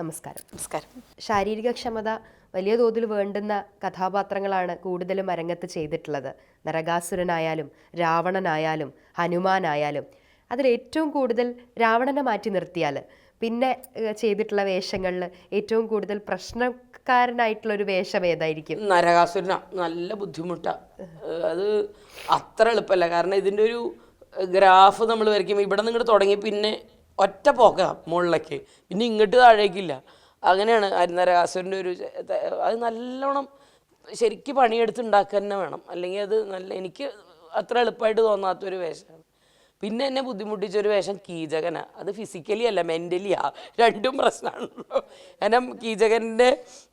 നമസ്കാരം. നമസ്കാരം. ശാരീരിക ക്ഷമത വലിയ തോതിൽ വേണ്ടുന്ന കഥാപാത്രങ്ങളാണ് കൂടുതലും അരങ്ങത്ത് ചെയ്തിട്ടുള്ളത്. നരകാസുരനായാലും രാവണനായാലും ഹനുമാനായാലും. അതിൽ ഏറ്റവും കൂടുതൽ രാവണനെ മാറ്റി നിർത്തിയാൽ പിന്നെ ചെയ്തിട്ടുള്ള വേഷങ്ങളിൽ ഏറ്റവും കൂടുതൽ പ്രശ്നക്കാരനായിട്ടുള്ള ഒരു വേഷം ഏതായിരിക്കും? നരകാസുരന. നല്ല ബുദ്ധിമുട്ടാണ് അത് അത്ര എളുപ്പമല്ല. കാരണം ഇതിന്റെ ഒരു ഗ്രാഫ് നമ്മൾ വരയ്ക്കുമ്പോൾ ഇവിടെ ഇങ്ങോട്ട് തുടങ്ങി പിന്നെ ഒറ്റ പോക്ക മുകളിലേക്ക്. പിന്നെ ഇങ്ങോട്ട് താഴേക്കില്ല. അങ്ങനെയാണ് അരുന്നരകാസുരന്റെ ഒരു അത് നല്ലോണം ശരിക്ക് പണിയെടുത്ത് ഉണ്ടാക്കുക തന്നെ വേണം. അല്ലെങ്കിൽ അത് നല്ല എനിക്ക് അത്ര എളുപ്പമായിട്ട് തോന്നാത്തൊരു വേഷമാണ്. പിന്നെ എന്നെ ബുദ്ധിമുട്ടിച്ച ഒരു വേഷം കീചകന. അത് ഫിസിക്കലി അല്ല മെന്റലിയാ രണ്ടും പ്രശ്നമാണല്ലോ. കാരണം കീചകന്റെ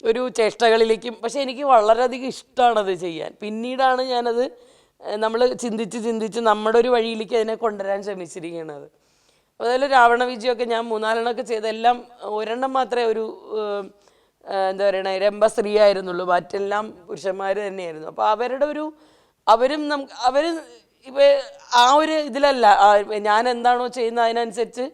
ഒരു ചേഷ്ടകളിലേക്കും പക്ഷേ എനിക്ക് വളരെയധികം ഇഷ്ടമാണത് ചെയ്യാൻ. പിന്നീടാണ് ഞാനത് നമ്മൾ ചിന്തിച്ച് ചിന്തിച്ച് നമ്മുടെ ഒരു വഴിയിലേക്ക് അതിനെ കൊണ്ടുവരാൻ ശ്രമിച്ചിരിക്കുന്നത് അതുപോലെ രാവണ വിജയമൊക്കെ ഞാൻ മൂന്നാലെണ്ണമൊക്കെ ചെയ്തെല്ലാം ഒരെണ്ണം മാത്രമേ ഒരു എന്താ പറയണേ രംഭ സ്ത്രീ ആയിരുന്നുള്ളൂ മറ്റെല്ലാം പുരുഷന്മാർ തന്നെയായിരുന്നു. അപ്പോൾ അവരുടെ ഒരു അവരും നമുക്ക് അവർ ഇപ്പോൾ ആ ഒരു ഇതിലല്ല ഞാൻ എന്താണോ ചെയ്യുന്നത് അതിനനുസരിച്ച്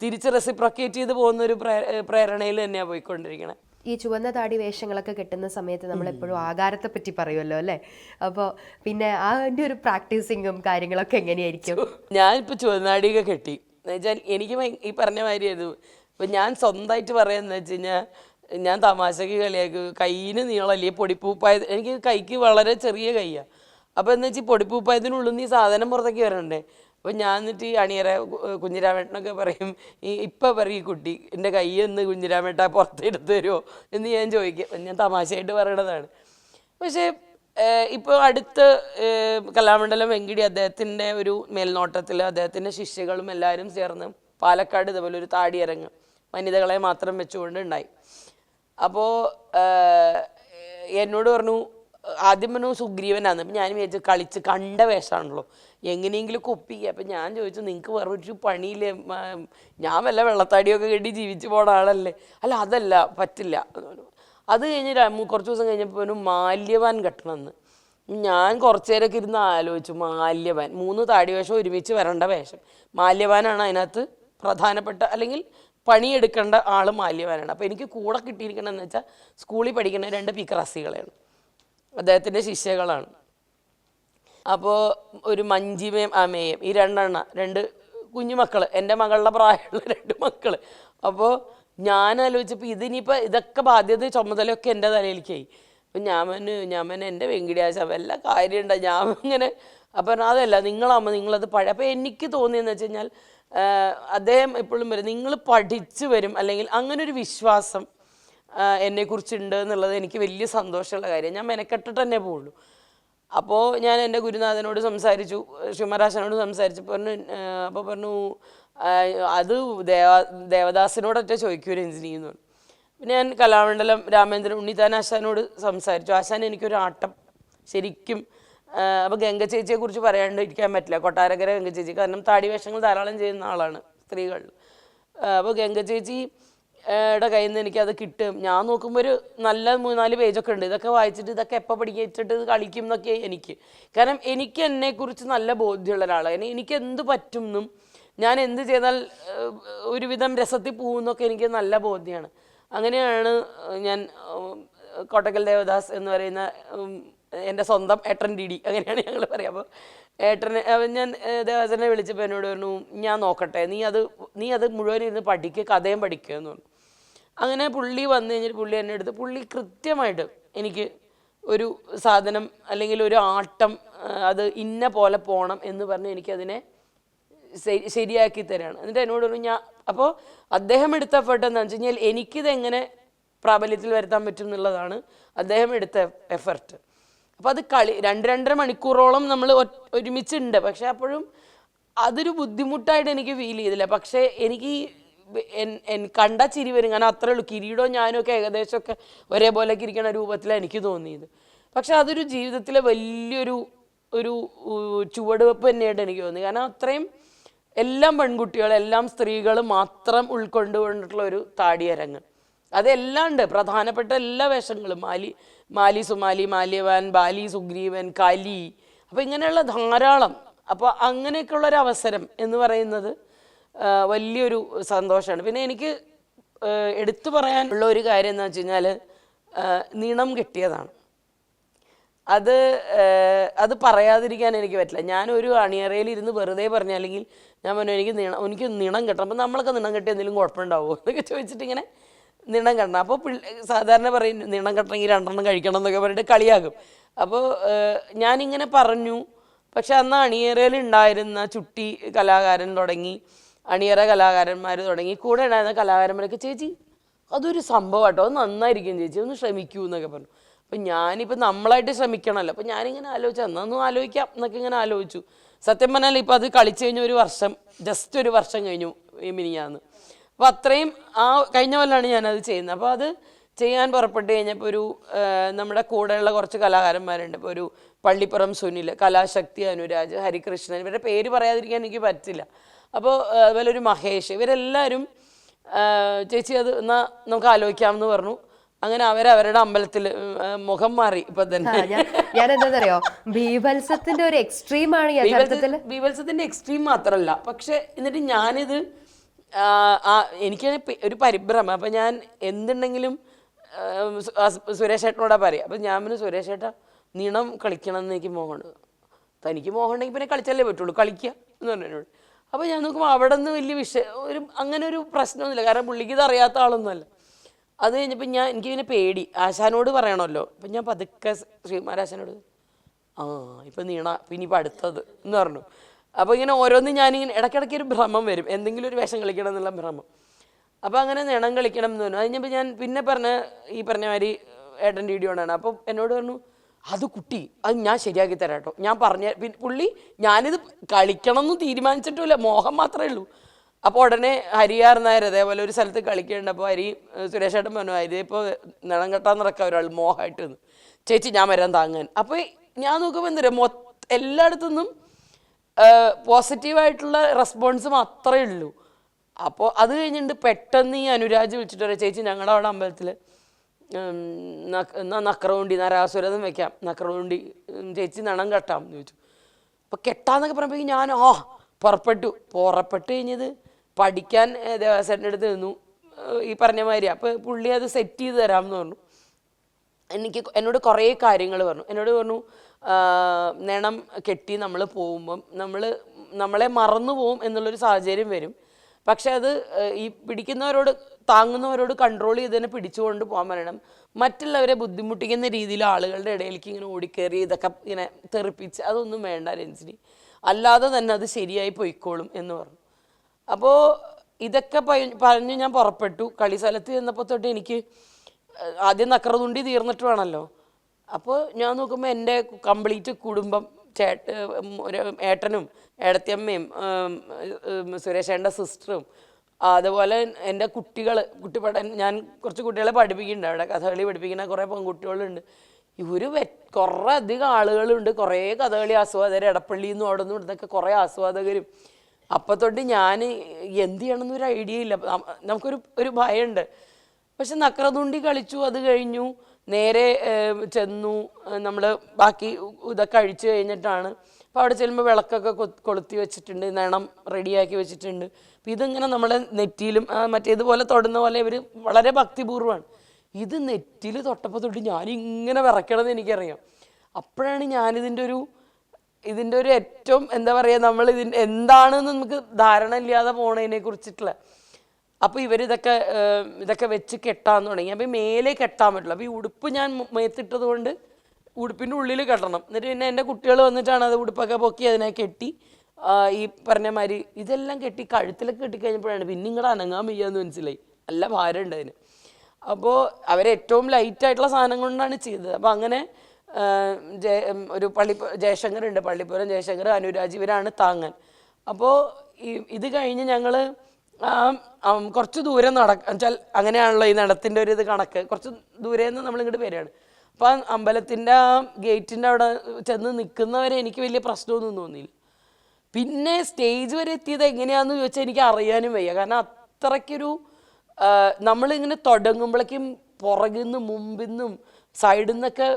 തിരിച്ച് റെസിപ്രൊക്കേറ്റ് ചെയ്ത് പോകുന്ന ഒരു പ്രേ- പ്രേരണയിൽ തന്നെയാണ് പോയിക്കൊണ്ടിരിക്കണേ. ഈ ചുവന്ന താടി വേഷങ്ങളൊക്കെ കിട്ടുന്ന സമയത്ത് നമ്മൾ എപ്പോഴും ആകാരത്തെ പറ്റി പറയുമല്ലോ അല്ലേ? അപ്പോൾ പിന്നെ അതിന്റെ ഒരു പ്രാക്ടീസിങ്ങും കാര്യങ്ങളൊക്കെ എങ്ങനെയായിരിക്കും? ഞാനിപ്പോൾ ചുവന്നാടിയൊക്കെ കെട്ടി. എന്നുവെച്ചാൽ എനിക്ക് ഈ പറഞ്ഞ മാതിരിയായിരുന്നു. ഇപ്പം ഞാൻ സ്വന്തമായിട്ട് പറയാന്ന് വെച്ച് കഴിഞ്ഞാൽ ഞാൻ തമാശക്ക് കളിയാക്കും. കയ്യിന് നീളല്ലേ പൊടിപ്പൂപ്പായത് എനിക്ക് കൈക്ക് വളരെ ചെറിയ കൈയാണ് അപ്പോൾ എന്ന് വെച്ചാൽ പൊടിപ്പൂപ്പായതിനുള്ളിൽ നിന്ന് ഈ സാധനം പുറത്തേക്ക് വരണ്ടേ? അപ്പോൾ ഞാൻ എന്നിട്ട് ഈ അണിയറ കുഞ്ഞിരാമേട്ടനൊക്കെ പറയും ഈ ഇപ്പം പറയും ഈ കുട്ടി എന്റെ കൈ ഒന്ന് കുഞ്ഞിരാമേട്ട പുറത്തെടുത്ത് തരുമോ എന്ന് ഞാൻ ചോദിക്കും. ഞാൻ തമാശയായിട്ട് പറയണതാണ്. പക്ഷേ ഇപ്പോൾ അടുത്ത് കലാമണ്ഡലം വെങ്കിടി അദ്ദേഹത്തിന്റെ ഒരു മേൽനോട്ടത്തിൽ അദ്ദേഹത്തിന്റെ ശിഷ്യകളും എല്ലാവരും ചേർന്ന് പാലക്കാട് ഇതുപോലെ ഒരു താടിയരങ്ങ് വനിതകളെ മാത്രം വെച്ചുകൊണ്ട് ഉണ്ടായി. അപ്പോൾ എന്നോട് പറഞ്ഞു ആദ്യം പറഞ്ഞു സുഗ്രീവനാന്ന്. അപ്പം ഞാൻ വിചാരിച്ചു കളിച്ച് കണ്ട വേഷമാണല്ലോ. എങ്ങനെയെങ്കിലും കൊപ്പിക്കുക അപ്പം ഞാൻ ചോദിച്ചു നിങ്ങൾക്ക് വേറെ ഒരു പണിയില്ലേ? ഞാൻ വല്ല വെള്ളത്താടിയൊക്കെ കെട്ടി ജീവിച്ചു പോണ ആളല്ലേ? അല്ല അതല്ല പറ്റില്ല. അത് കഴിഞ്ഞ് കുറച്ച് ദിവസം കഴിഞ്ഞപ്പോൾ മാല്യവാൻ കെട്ടണമെന്ന് ഞാൻ കുറച്ചു നേരമൊക്കെ ഇരുന്ന് ആലോചിച്ചു മാല്യവാൻ. മൂന്ന് താടി വേഷം ഒരുമിച്ച് വരേണ്ട വേഷം. മാല്യവാനാണ് അതിനകത്ത് പ്രധാനപ്പെട്ട അല്ലെങ്കിൽ പണിയെടുക്കേണ്ട ആൾ മാല്യവാനാണ്. അപ്പോൾ എനിക്ക് കൂടെ കിട്ടിയിരിക്കണമെന്ന് വെച്ചാൽ സ്കൂളിൽ പഠിക്കുന്ന രണ്ട് പിക്രാസികളെയാണ് അദ്ദേഹത്തിന്റെ ശിഷ്യകളാണ്. അപ്പോൾ ഒരു മഞ്ചിമയും അമേയും ഈ രണ്ടെണ്ണ രണ്ട് കുഞ്ഞു മക്കൾ എന്റെ മകളുടെ പ്രായമുള്ള രണ്ട് മക്കൾ അപ്പോൾ ഞാൻ ആലോചിച്ചപ്പോൾ ഇതിനിപ്പോൾ ഇതൊക്കെ ബാധ്യത ചുമതലയൊക്കെ എന്റെ തലയിലേക്കായി അപ്പം ഞാൻ പറഞ്ഞു എന്റെ വെങ്കിടിയാശ വല്ല കാര്യമുണ്ടോ ഞാൻ ഇങ്ങനെ അപ്പം അതല്ല നിങ്ങളാകുമ്പോൾ നിങ്ങളത് പഴയ അപ്പോൾ എനിക്ക് തോന്നിയെന്ന് വെച്ച് കഴിഞ്ഞാൽ അദ്ദേഹം എപ്പോഴും വരും നിങ്ങൾ പഠിച്ചു വരും അല്ലെങ്കിൽ അങ്ങനെ ഒരു വിശ്വാസം എന്നെക്കുറിച്ചുണ്ട് എന്നുള്ളത് എനിക്ക് വലിയ സന്തോഷമുള്ള കാര്യം ഞാൻ മെനക്കെട്ടിട്ട് തന്നെ പോവുള്ളൂ. അപ്പോൾ ഞാൻ എന്റെ ഗുരുനാഥനോട് സംസാരിച്ചു ശിവമരാശനോട് സംസാരിച്ചു. പറഞ്ഞു അപ്പോൾ പറഞ്ഞു അത് ദേവ ദേവദാസിനോടൊറ്റ ചോദിക്കൂ രഞ്ജിനി എന്ന് പറഞ്ഞു. പിന്നെ ഞാൻ കലാമണ്ഡലം രാമേന്ദ്രൻ ഉണ്ണിത്താൻ ആശാനോട് സംസാരിച്ചു. ആശാൻ എനിക്കൊരു ആട്ടം ശരിക്കും അപ്പോൾ ഗംഗ ചേച്ചിയെക്കുറിച്ച് പറയാണ്ടിരിക്കാൻ പറ്റില്ല. കൊട്ടാരക്കര ഗംഗ ചേച്ചി. കാരണം താടി വേഷങ്ങൾ ധാരാളം ചെയ്യുന്ന ആളാണ് സ്ത്രീകൾ. അപ്പോൾ ഗംഗ ചേച്ചി യുടെ കയ്യിൽ നിന്ന് എനിക്കത് കിട്ടും. ഞാൻ നോക്കുമ്പോൾ ഒരു നല്ല മൂന്നാൽ പേജൊക്കെ ഉണ്ട്. ഇതൊക്കെ വായിച്ചിട്ട് ഇതൊക്കെ എപ്പോൾ പഠിക്കിച്ചിട്ട് ഇത് കളിക്കും എന്നൊക്കെ എനിക്ക്. കാരണം എനിക്ക് എന്നെക്കുറിച്ച് നല്ല ബോധ്യമുള്ള ഒരാളാണ് എനി- എനിക്ക് എന്ത് പറ്റും എന്നും ഞാൻ എന്ത് ചെയ്താൽ ഒരുവിധം രസത്തിൽ പോകുന്നൊക്കെ എനിക്ക് നല്ല ബോധ്യമാണ് അങ്ങനെയാണ് ഞാൻ കോട്ടക്കൽ ദേവദാസ് എന്ന് പറയുന്ന എന്റെ സ്വന്തം എട്ടൻ ഡി ഡി. അങ്ങനെയാണ് ഞങ്ങൾ പറയുക അപ്പോൾ ഏട്ടനെ ഞാൻ ദേവാസനെ വിളിച്ചപ്പോൾ എന്നോട് പറഞ്ഞു ഞാൻ നോക്കട്ടെ നീ അത് നീ അത് മുഴുവൻ ഇരുന്ന് പഠിക്കുക കഥയും പഠിക്കുക എന്ന് പറഞ്ഞു. അങ്ങനെ പുള്ളി വന്നു കഴിഞ്ഞിട്ട് പുള്ളി എന്നെ എടുത്ത് പുള്ളി കൃത്യമായിട്ട് എനിക്ക് ഒരു സാധനം അല്ലെങ്കിൽ ഒരു ആട്ടം അത് ഇന്ന പോലെ പോകണം എന്ന് പറഞ്ഞ് എനിക്കതിനെ ശരി- ശരിയാക്കി തരാണ്. എന്നിട്ട് എന്നോട് പറഞ്ഞു ഞാൻ അപ്പോൾ അദ്ദേഹം എടുത്ത എഫേർട്ട് എന്താണെന്ന് വെച്ച് കഴിഞ്ഞാൽ എനിക്കിതെങ്ങനെ പ്രാബല്യത്തിൽ വരുത്താൻ പറ്റും എന്നുള്ളതാണ് അദ്ദേഹം എടുത്ത എഫർട്ട് അപ്പോൾ അത് കളി രണ്ട് രണ്ടര മണിക്കൂറോളം നമ്മൾ ഒരുമിച്ചുണ്ട്. പക്ഷേ അപ്പോഴും അതൊരു ബുദ്ധിമുട്ടായിട്ട് എനിക്ക് ഫീൽ ചെയ്തില്ല. പക്ഷേ എനിക്ക് എൻ- കണ്ട ചിരി വരും. കാരണം അത്രേ ഉള്ളൂ. കിരീടോ ഞാനും ഒക്കെ ഏകദേശമൊക്കെ ഒരേപോലെ ഇരിക്കുന്ന രൂപത്തിലാണ് എനിക്ക് തോന്നിയത്. പക്ഷെ അതൊരു ജീവിതത്തിലെ വലിയൊരു ഒരു ചുവടുവെപ്പ് തന്നെയായിട്ട് എനിക്ക് തോന്നി. കാരണം അത്രയും എല്ലാം പെൺകുട്ടികൾ എല്ലാം സ്ത്രീകളും മാത്രം ഉൾക്കൊണ്ടുകൊണ്ടിട്ടുള്ള ഒരു താടിയരങ്ങ് അതെല്ലാം ഉണ്ട് പ്രധാനപ്പെട്ട എല്ലാ വേഷങ്ങളും. മാലി മാലി സുമാലി മാല്യവാൻ ബാലി സുഗ്രീവൻ കലി. അപ്പോൾ ഇങ്ങനെയുള്ള ധാരാളം അപ്പോൾ അങ്ങനെയൊക്കെയുള്ള ഒരു അവസരം എന്ന് പറയുന്നത് വലിയൊരു സന്തോഷമാണ്. പിന്നെ എനിക്ക് എടുത്തു പറയാനുള്ള ഒരു കാര്യം എന്ന് വെച്ച് കഴിഞ്ഞാൽ നീളം കിട്ടിയതാണ്. അത് അത് പറയാതിരിക്കാൻ എനിക്ക് പറ്റില്ല. ഞാനൊരു അണിയറയിൽ ഇരുന്ന് വെറുതെ പറഞ്ഞ അല്ലെങ്കിൽ ഞാൻ പറഞ്ഞു എനിക്ക് നീണം എനിക്ക് നിണം കിട്ടണം. അപ്പം നമ്മളൊക്കെ നിണം കിട്ടിയ എന്തെങ്കിലും കുഴപ്പമുണ്ടാവുമോ എന്നൊക്കെ ചോദിച്ചിട്ട് ഇങ്ങനെ നിണം കെട്ടണം. അപ്പോൾ സാധാരണ പറയും നിണം കെട്ടണമെങ്കിൽ രണ്ടെണ്ണം കഴിക്കണം എന്നൊക്കെ പറഞ്ഞിട്ട് കളിയാകും അപ്പോൾ ഞാനിങ്ങനെ പറഞ്ഞു. പക്ഷെ അന്ന് അണിയറയിൽ ഉണ്ടായിരുന്ന ചുട്ടി കലാകാരൻ തുടങ്ങി അണിയറ കലാകാരന്മാർ തുടങ്ങി കൂടെ ഉണ്ടായിരുന്ന കലാകാരന്മാരൊക്കെ ചേച്ചി അതൊരു സംഭവം കേട്ടോ അത് നന്നായിരിക്കും ചേച്ചി ഒന്ന് ശ്രമിക്കൂ എന്നൊക്കെ പറഞ്ഞു. അപ്പം ഞാനിപ്പോൾ നമ്മളായിട്ട് ശ്രമിക്കണമല്ലോ. അപ്പം ഞാനിങ്ങനെ ആലോചിച്ചു അന്നൊന്നും ആലോചിക്കാം എന്നൊക്കെ ഇങ്ങനെ ആലോചിച്ചു. സത്യം പറഞ്ഞാൽ ഇപ്പം അത് കളിച്ചു കഴിഞ്ഞ ഒരു വർഷം ജസ്റ്റ് ഒരു വർഷം കഴിഞ്ഞു മിനിഞ്ഞാന്ന്. അപ്പോൾ അത്രയും ആ കഴിഞ്ഞ കൊല്ലമാണ് ഞാനത് ചെയ്യുന്നത്. അപ്പോൾ അത് ചെയ്യാൻ പുറപ്പെട്ട് കഴിഞ്ഞപ്പോൾ ഒരു നമ്മുടെ കൂടെയുള്ള കുറച്ച് കലാകാരന്മാരുണ്ട്. ഇപ്പോൾ ഒരു പള്ളിപ്പുറം സുനിൽ കലാശക്തി അനുരാജ് ഹരികൃഷ്ണൻ ഇവരുടെ പേര് പറയാതിരിക്കാൻ എനിക്ക് പറ്റില്ല. അപ്പോൾ അതുപോലെ ഒരു മഹേഷ് ഇവരെല്ലാവരും ചേച്ചി അത് എന്നാൽ നമുക്ക് ആലോചിക്കാമെന്ന് പറഞ്ഞു. അങ്ങനെ അവരവരുടെ അമ്പലത്തിൽ മുഖം മാറി ഇപ്പൊ തന്നെ. ഞാൻ എന്താണെന്നറിയോ ബീഭത്സത്തിന്റെ ഒരു എക്സ്ട്രീം ആണ് ബീവത്സത്തിന്റെ എക്സ്ട്രീം മാത്രമല്ല പക്ഷെ എന്നിട്ട് ഞാനിത് എനിക്ക് ഒരു പരിഭ്രമം. അപ്പം ഞാൻ എന്തുണ്ടെങ്കിലും സുരേഷ് ഏട്ടനോടാ പറയാം. അപ്പം ഞാൻ പിന്നെ സുരേഷ് ഏട്ടാ നീണം കളിക്കണം എന്ന് എനിക്ക് മോഹമുണ്ട് തനിക്ക് മോഹം ഉണ്ടെങ്കിൽ പിന്നെ കളിച്ചാലേ പറ്റുള്ളൂ. കളിക്കുക എന്ന് പറഞ്ഞതിനോട് അപ്പം ഞാൻ നോക്കുമ്പോൾ അവിടെ നിന്ന് വലിയ വിഷയം ഒരു അങ്ങനെ ഒരു പ്രശ്നമൊന്നുമില്ല. കാരണം പുള്ളിക്ക് ഇത് അറിയാത്ത ആളൊന്നുമല്ല. അത് കഴിഞ്ഞപ്പോൾ ഞാൻ എനിക്ക് പിന്നെ പേടി. ആശാനോട് പറയണമല്ലോ. അപ്പം ഞാൻ പതുക്കെ ശ്രീമാരാശാനോട് ആ ഇപ്പം നീണ പിന്നെ ഇപ്പം അടുത്തത് എന്ന് പറഞ്ഞു. അപ്പോൾ ഇങ്ങനെ ഓരോന്നും ഞാനിങ്ങനെ ഇടയ്ക്കിടയ്ക്ക് ഒരു ഭ്രമം വരും. എന്തെങ്കിലും ഒരു വേഷം കളിക്കണം എന്നുള്ള ഭ്രമം. അപ്പോൾ അങ്ങനെ നിണം കളിക്കണം എന്ന് പറഞ്ഞു. കഴിഞ്ഞപ്പോൾ ഞാൻ പിന്നെ പറഞ്ഞ ഈ പറഞ്ഞ മാതിരി ഏട്ടന്റെ വീഡിയോ ആണ് അപ്പോൾ എന്നോട് പറഞ്ഞു അത് കുട്ടി അത് ഞാൻ ശരിയാക്കി തരാം കേട്ടോ ഞാൻ പറഞ്ഞ പിന്നെ പുള്ളി ഞാനിത് കളിക്കണം എന്ന് തീരുമാനിച്ചിട്ടില്ല മോഹം മാത്രമേ ഉള്ളൂ. അപ്പോൾ ഉടനെ ഹരിയാർ അതേപോലെ ഒരു സ്ഥലത്ത് കളിക്കുന്നുണ്ട് അപ്പോൾ ഹരി സുരേഷ് ഏട്ടൻ പറഞ്ഞു ഇതിപ്പോൾ നിണം കെട്ടാൻ നടക്കുക ഒരാൾ മോഹമായിട്ട് ചേച്ചി ഞാൻ വരാൻ താങ്ങാൻ. അപ്പോൾ ഞാൻ നോക്കുമ്പോൾ എന്താ മൊ എല്ലായിടത്തുനിന്നും പോസിറ്റീവായിട്ടുള്ള റെസ്പോൺസ് മാത്രമേ ഉള്ളൂ. അപ്പോൾ അത് കഴിഞ്ഞിട്ട് പെട്ടെന്ന് ഈ അനുരാജ് വിളിച്ചിട്ട് പറയാം ചേച്ചി ഞങ്ങളുടെ അവിടെ അമ്പലത്തിൽ എന്നാൽ നക്രവുണ്ടി നരാസുരതം വെക്കാം. നക്രവുണ്ടി ചേച്ചി നണം കെട്ടാം എന്ന് ചോദിച്ചു. അപ്പോൾ കെട്ടാന്നൊക്കെ പറയുമ്പോൾ ഞാൻ ആ പുറപ്പെട്ടു. പുറപ്പെട്ട് കഴിഞ്ഞത് പഠിക്കാൻ ദേവാസേട്ടന്റെ അടുത്ത് നിന്നു. ഈ പറഞ്ഞ മാതിരി അപ്പോൾ പുള്ളി അത് സെറ്റ് ചെയ്ത് തരാമെന്ന് പറഞ്ഞു. എനിക്ക് എന്നോട് കുറേ കാര്യങ്ങൾ പറഞ്ഞു. എന്നോട് പറഞ്ഞു നെണം കെട്ടി നമ്മൾ പോകുമ്പം നമ്മൾ നമ്മളെ മറന്നു പോകും എന്നുള്ളൊരു സാഹചര്യം വരും. പക്ഷെ അത് ഈ പിടിക്കുന്നവരോട് താങ്ങുന്നവരോട് കൺട്രോൾ ചെയ്ത് തന്നെ പിടിച്ചുകൊണ്ട് പോകാൻ പറയണം. മറ്റുള്ളവരെ ബുദ്ധിമുട്ടിക്കുന്ന രീതിയിൽ ആളുകളുടെ ഇടയിലേക്ക് ഇങ്ങനെ ഓടിക്കയറി ഇതൊക്കെ ഇങ്ങനെ തെറിപ്പിച്ച് അതൊന്നും വേണ്ട രഞ്ജിനി. അല്ലാതെ തന്നെ അത് ശരിയായി പൊയ്ക്കോളും എന്ന് പറഞ്ഞു. അപ്പോൾ ഇതൊക്കെ പറഞ്ഞു ഞാൻ പുറപ്പെട്ടു. കളിസ്ഥലത്ത് ചെന്നപ്പോൾ തൊട്ട് എനിക്ക് ആദ്യം നക്കറതുണ്ടി തീർന്നിട്ട് വേണമല്ലോ. അപ്പോൾ ഞാൻ നോക്കുമ്പോൾ എന്റെ കംപ്ലീറ്റ് കുടുംബം ചേട്ട ഏട്ടനും ഏടത്തിയമ്മയും സുരേഷേന്റെ സിസ്റ്ററും അതുപോലെ എന്റെ കുട്ടികൾ കുട്ടി പഠ ഞാൻ കുറച്ച് കുട്ടികളെ പഠിപ്പിക്കുന്നുണ്ട്. അവിടെ കഥകളി പഠിപ്പിക്കുന്ന കുറേ പെൺകുട്ടികളുണ്ട്. ഇവർ വെ കുറേ അധികം ആളുകളുണ്ട്. കുറേ കഥകളി ആസ്വാദകർ എടപ്പള്ളിയിൽ നിന്നും അവിടെ നിന്നും ഇവിടുന്നൊക്കെ കുറേ ആസ്വാദകരും. അപ്പം തൊട്ട് ഞാൻ എന്ത് ചെയ്യണമെന്നൊരു ഐഡിയ ഇല്ല. നമുക്കൊരു ഒരു ഭയമുണ്ട്. പക്ഷെ നക്രതുണ്ടി കളിച്ചു അത് കഴിഞ്ഞു. നേരെ ചെന്നു. നമ്മൾ ബാക്കി ഇതൊക്കെ അഴിച്ചു കഴിഞ്ഞിട്ടാണ്. അപ്പോൾ അവിടെ ചെല്ലുമ്പോൾ വിളക്കൊക്കെ കൊളുത്തി വെച്ചിട്ടുണ്ട് നിണം റെഡിയാക്കി വെച്ചിട്ടുണ്ട്. അപ്പോൾ ഇതിങ്ങനെ നമ്മളെ നെറ്റിയിലും മറ്റേതുപോലെ തൊടുന്ന പോലെ ഇവർ വളരെ ഭക്തിപൂർവമാണ്. ഇത് നെറ്റിയിൽ തൊട്ടപ്പോൾ തൊട്ട് ഞാനിങ്ങനെ വിറയ്ക്കണമെന്ന് എനിക്കറിയാം. അപ്പോഴാണ് ഞാനിതിന്റെ ഒരു ഇതിന്റെ ഒരു ഏറ്റവും എന്താ പറയുക നമ്മൾ ഇതിന്റെ എന്താണെന്ന് നമുക്ക് ധാരണ ഇല്ലാതെ പോണതിനെ കുറിച്ചിട്ടുള്ള അപ്പോൾ ഇവരിതൊക്കെ ഇതൊക്കെ ഇതൊക്കെ വെച്ച് കെട്ടാൻ തുടങ്ങി. അപ്പോൾ മേലെ കെട്ടാൻ പറ്റില്ല. അപ്പോൾ ഈ ഉടുപ്പ് ഞാൻ മേത്തിട്ടത് കൊണ്ട് ഉടുപ്പിന്റെ ഉള്ളിൽ കെട്ടണം. എന്നിട്ട് പിന്നെ എന്റെ കുട്ടികൾ വന്നിട്ടാണ് അത് ഉടുപ്പൊക്കെ പൊക്കി അതിനെ കെട്ടി ഈ പറഞ്ഞ മാതിരി ഇതെല്ലാം കെട്ടി കഴുത്തിലൊക്കെ കെട്ടിക്കഴിഞ്ഞപ്പോഴാണ് പിന്നെ ഇങ്ങോട്ട് അനങ്ങാൻ വയ്യാന്ന് മനസ്സിലായി. നല്ല ഭാരം ഉണ്ട് അതിന് അപ്പോൾ അവരേറ്റവും ലൈറ്റായിട്ടുള്ള സാധനം കൊണ്ടാണ് ചെയ്തത്. അപ്പോൾ അങ്ങനെ ഒരു പള്ളി ജയശങ്കർ ഉണ്ട് പള്ളിപ്പുരം ജയശങ്കർ അനുരാജ് ഇവരാണ് താങ്ങാൻ അപ്പോൾ ഈ ഇത് കഴിഞ്ഞ് ഞങ്ങൾ കുറച്ച് ദൂരം നടക്ക വെച്ചാൽ അങ്ങനെയാണല്ലോ ഈ നടത്തിന്റെ ഒരു ഇത് കണക്ക്. കുറച്ച് ദൂരെ നിന്ന് നമ്മളിങ്ങോട്ട് വരികയാണ്. അപ്പോൾ ആ അമ്പലത്തിന്റെ ആ ഗേറ്റിന്റെ അവിടെ ചെന്ന് നിൽക്കുന്നവരെ എനിക്ക് വലിയ പ്രശ്നമൊന്നും തോന്നിയില്ല. പിന്നെ സ്റ്റേജ് വരെ എത്തിയത് എങ്ങനെയാന്ന് ചോദിച്ചാൽ എനിക്ക് അറിയാനും വയ്യ. കാരണം അത്രയ്ക്കൊരു നമ്മളിങ്ങനെ തുടങ്ങുമ്പോഴേക്കും പുറകിൽ നിന്നും മുമ്പിൽ നിന്നും സൈഡിൽ നിന്നൊക്കെ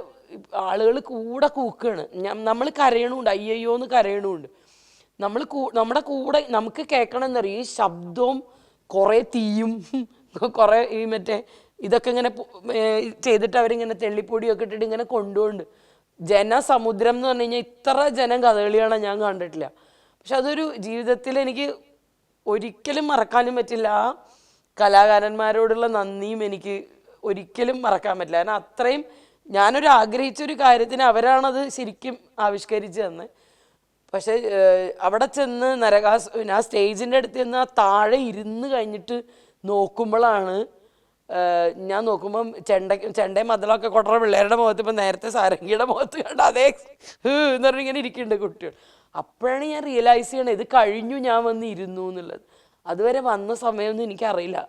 ആളുകൾ കൂടെ കൂക്കുകയാണ് നമ്മൾ കരയണമുണ്ട് അയ്യയ്യോ എന്ന് കരയണമുണ്ട് നമ്മൾ നമ്മുടെ കൂടെ നമുക്ക് കേൾക്കണം എന്നറിയും ഈ ശബ്ദവും കുറേ തീയും കുറേ ഈ മറ്റേ ഇതൊക്കെ ഇങ്ങനെ ചെയ്തിട്ട് അവരിങ്ങനെ തെള്ളിപ്പൊടിയൊക്കെ ഇട്ടിട്ട് ഇങ്ങനെ കൊണ്ടുപോകുന്നുണ്ട്. ജനസമുദ്രം എന്ന് പറഞ്ഞു കഴിഞ്ഞാൽ ഇത്ര ജനം കഥകളിയാണ് ഞാൻ കണ്ടിട്ടില്ല. പക്ഷെ അതൊരു ജീവിതത്തിൽ എനിക്ക് ഒരിക്കലും മറക്കാനും പറ്റില്ല. ആ കലാകാരന്മാരോടുള്ള നന്ദിയും എനിക്ക് ഒരിക്കലും മറക്കാൻ പറ്റില്ല. കാരണം അത്രയും ഞാനൊരു ആഗ്രഹിച്ചൊരു കാര്യത്തിന് അവരാണത് ശരിക്കും ആവിഷ്കരിച്ചു തന്നെ പക്ഷെ അവിടെ ചെന്ന് നരകാസ് ആ സ്റ്റേജിന്റെ അടുത്ത് ചെന്ന് ആ താഴെ ഇരുന്ന് കഴിഞ്ഞിട്ട് നോക്കുമ്പോഴാണ് ഞാൻ നോക്കുമ്പം ചെണ്ട ചെണ്ടയും മതിലൊക്കെ കൊട്ടറ പിള്ളേരുടെ മുഖത്ത് ഇപ്പം നേരത്തെ സാരംഗിയുടെ മുഖത്ത് കണ്ട അതേ എന്ന് പറഞ്ഞ് ഇങ്ങനെ ഇരിക്കുന്നുണ്ട് കുട്ടികൾ. അപ്പോഴാണ് ഞാൻ റിയലൈസ് ചെയ്യണത് ഇത് കഴിഞ്ഞു ഞാൻ വന്ന് ഇരുന്നു എന്നുള്ളത്. അതുവരെ വന്ന സമയമൊന്നും എനിക്കറിയില്ല.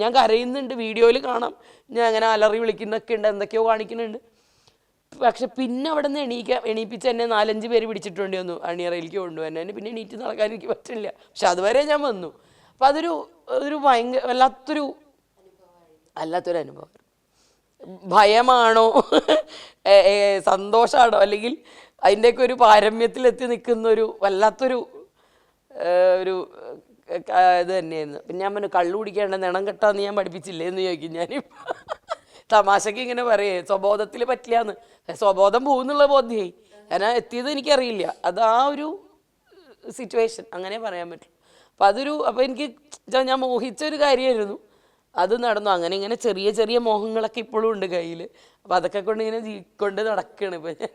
ഞാൻ കരയുന്നുണ്ട് വീഡിയോയിൽ കാണാം. ഞാൻ അങ്ങനെ അലറി വിളിക്കുന്നൊക്കെ ഉണ്ട് എന്തൊക്കെയോ കാണിക്കുന്നുണ്ട്. പക്ഷെ പിന്നെ അവിടെ നിന്ന് എണീക്കാൻ എണീപ്പിച്ച് എന്നെ നാലഞ്ച് പേര് പിടിച്ചിട്ടുണ്ട് വന്നു അണിയറയിലേക്ക് കൊണ്ടുപോകാൻ പിന്നെ എണീറ്റ് നടക്കാൻ എനിക്ക് പറ്റില്ല. പക്ഷെ അതുവരെ ഞാൻ വന്നു. അപ്പം അതൊരു ഒരു ഭയങ്കര വല്ലാത്തൊരു അല്ലാത്തൊരു അനുഭവം. ഭയമാണോ? സന്തോഷമാണോ അല്ലെങ്കിൽ അതിന്റെയൊക്കെ ഒരു പാരമ്യത്തിലെത്തി നിൽക്കുന്ന ഒരു വല്ലാത്തൊരു ഒരു ഇത് തന്നെയായിരുന്നു. പിന്നെ ഞാൻ പറഞ്ഞു കള്ളു കുടിക്കേണ്ട നിണം കെട്ടാന്ന് ഞാൻ പഠിപ്പിച്ചില്ലേ? എന്ന് ചോദിക്കും ഞാൻ തമാശക്ക് ഇങ്ങനെ പറയേ സ്വബോധത്തിൽ പറ്റില്ലാന്ന്. സ്വബോധം പോകുന്നുള്ള ബോധ്യേ. ഞാൻ എത്തിയത് എനിക്കറിയില്ല. അത് ആ ഒരു സിറ്റുവേഷൻ അങ്ങനെ പറയാൻ പറ്റും അപ്പം അതൊരു അപ്പം എനിക്ക് ഞാൻ മോഹിച്ച ഒരു കാര്യമായിരുന്നു അത് നടന്നു. അങ്ങനെ ഇങ്ങനെ ചെറിയ ചെറിയ മോഹങ്ങളൊക്കെ ഇപ്പോഴും ഉണ്ട് കയ്യിൽ അപ്പം അതൊക്കെ കൊണ്ട് ഇങ്ങനെ കൊണ്ട് നടക്കുകയാണ് ഇപ്പം ഞാൻ.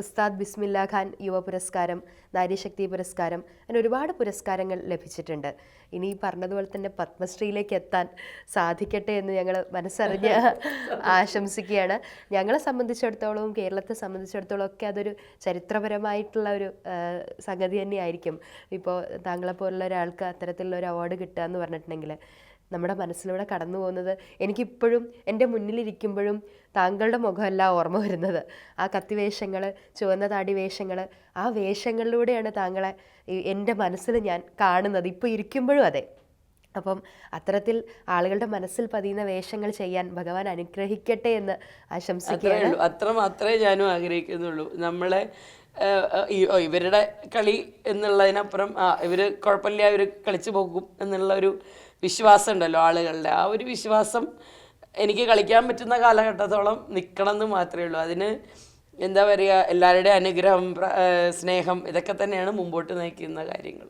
ഉസ്താദ് ബിസ്മില്ല ഖാൻ യുവ പുരസ്കാരം നാരീശക്തി പുരസ്കാരം അങ്ങനെ ഒരുപാട് പുരസ്കാരങ്ങൾ ലഭിച്ചിട്ടുണ്ട്. ഇനി പറഞ്ഞതുപോലെ തന്നെ പത്മശ്രീയിലേക്ക് എത്താൻ സാധിക്കട്ടെ എന്ന് ഞങ്ങൾ മനസ്സറിഞ്ഞ് ആശംസിക്കുകയാണ്. ഞങ്ങളെ സംബന്ധിച്ചിടത്തോളവും കേരളത്തെ സംബന്ധിച്ചിടത്തോളം ഒക്കെ അതൊരു ചരിത്രപരമായിട്ടുള്ള ഒരു സംഗതി തന്നെയായിരിക്കും. ഇപ്പോൾ താങ്കളെപ്പോലുള്ള ഒരാൾക്ക് അത്തരത്തിലുള്ള ഒരു അവാർഡ് കിട്ടുക എന്ന് പറഞ്ഞിട്ടുണ്ടെങ്കിൽ നമ്മുടെ മനസ്സിലൂടെ കടന്നു പോകുന്നത് എനിക്കിപ്പോഴും എന്റെ മുന്നിലിരിക്കുമ്പോഴും താങ്കളുടെ മുഖമല്ല ഓർമ്മ വരുന്നത്. ആ കത്തിവേഷങ്ങൾ ചുവന്ന താടി വേഷങ്ങൾ ആ വേഷങ്ങളിലൂടെയാണ് താങ്കളെ എന്റെ മനസ്സിൽ ഞാൻ കാണുന്നത്. ഇപ്പോൾ ഇരിക്കുമ്പോഴും അതെ. അപ്പം അത്തരത്തിൽ ആളുകളുടെ മനസ്സിൽ പതിയുന്ന വേഷങ്ങൾ ചെയ്യാൻ ഭഗവാൻ അനുഗ്രഹിക്കട്ടെ എന്ന് ആശംസിക്കുകയാണ്. അത്ര മാത്രമേ ഞാനും ആഗ്രഹിക്കുന്നുള്ളൂ. നമ്മളെ ഇവരുടെ കളി എന്നുള്ളതിനപ്പുറം ഇവർ കുഴപ്പമില്ല ഇവർ കളിച്ചു പോകും എന്നുള്ള ഒരു വിശ്വാസം ഉണ്ടല്ലോ ആളുകളുടെ. ആ ഒരു വിശ്വാസം എനിക്ക് കളിക്കാൻ പറ്റുന്ന കാലഘട്ടത്തോളം നിൽക്കണം എന്ന് മാത്രമേ ഉള്ളൂ. അതിന് എന്താ പറയുക എല്ലാവരുടെയും അനുഗ്രഹം സ്നേഹം ഇതൊക്കെ തന്നെയാണ് മുമ്പോട്ട് നയിക്കുന്ന കാര്യങ്ങൾ.